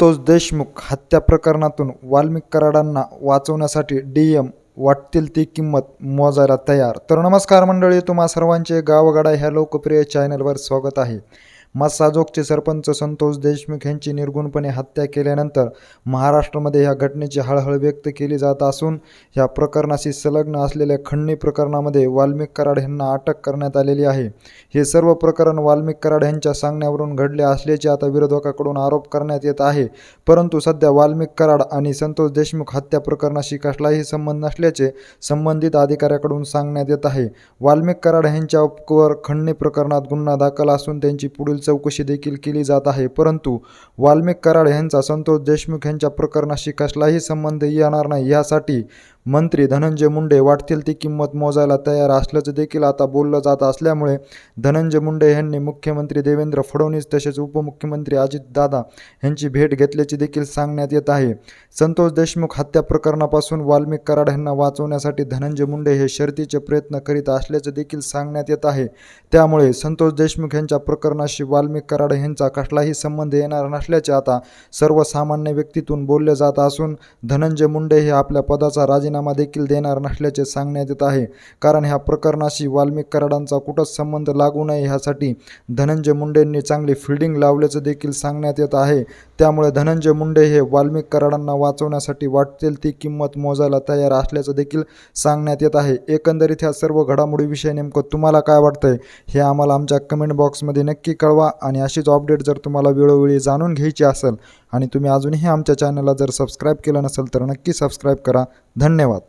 संतोष देशमुख हत्या प्रकरणातून वाल्मिक कराडांना वाचवण्यासाठी डी एम वाटतील ती किंमत मोजायला तयार. तर नमस्कार मंडळी तुम्हा सर्वांचे गावगाडा ह्या लोकप्रिय चॅनलवर स्वागत आहे. मस्साजोगचे सरपंच संतोष देशमुख यांची निर्गुणपणे हत्या केल्यानंतर महाराष्ट्रामध्ये ह्या घटनेची हळहळ व्यक्त केली जात असून ह्या प्रकरणाशी संलग्न असलेल्या खंडणी प्रकरणामध्ये वाल्मिक कराड यांना अटक करण्यात आलेली आहे. हे सर्व प्रकरण वाल्मिक कराड यांच्या सांगण्यावरून घडले असल्याचे आता विरोधकाकडून आरोप करण्यात येत आहे. परंतु सध्या वाल्मिक कराड आणि संतोष देशमुख हत्या प्रकरणाशी कसलाही संबंध नसल्याचे संबंधित अधिकाऱ्याकडून सांगण्यात येत आहे. वाल्मिक कराड यांच्यावर खंडणी प्रकरणात गुन्हा दाखल असून त्यांची पुढील चौकशी देखील केली जात आहे. परंतु वाल्मिक कराड यांचा संतोष देशमुख यांच्या प्रकरणाशी कसलाही संबंध येणार नाही. यासाठी मंत्री धनंजय मुंडे वाटतील ती किंमत मोजायला तयार असल्याचं देखील आता बोललं जात असल्यामुळे धनंजय मुंडे यांनी मुख्यमंत्री देवेंद्र फडणवीस तसेच उपमुख्यमंत्री अजितदादा यांची भेट घेतल्याची देखील सांगण्यात येत आहे. संतोष देशमुख हत्या प्रकरणापासून वाल्मिक कराड यांना वाचवण्यासाठी धनंजय मुंडे हे शर्तीचे प्रयत्न करीत असल्याचं देखील सांगण्यात येत आहे. त्यामुळे संतोष देशमुख यांच्या प्रकरणाशी वाल्मिक कराड यांचा कसलाही संबंध येणार नसल्याचे आता सर्वसामान्य व्यक्तीतून बोलले जात असून धनंजय मुंडे हे आपल्या पदाचा राजीनामा देखील देणार नसल्याचे सांगण्यात येत आहे. कारण ह्या प्रकरणाशी वाल्मिक कराडांचा कुठंच संबंध लागू नये ह्यासाठी धनंजय मुंडेंनी चांगली फिल्डिंग लावल्याचं देखील सांगण्यात येत आहे. त्यामुळे धनंजय मुंडे हे वाल्मिक कराडांना वाचवण्यासाठी वाटतील ती किंमत मोजायला तयार असल्याचं देखील सांगण्यात येत आहे. एकंदरीत ह्या सर्व घडामोडीविषयी नेमकं तुम्हाला काय वाटतंय हे आम्हाला आमच्या कमेंट बॉक्समध्ये नक्की कळवा आणि अशीच अपडेट जर तुम्हाला वेळोवेळी जाणून घ्यायची असेल आणि तुम्ही अजूनही आमच्या चॅनलला जर सबस्क्राईब केलं नसेल तर नक्की सबस्क्राईब करा. धन्यवाद. わ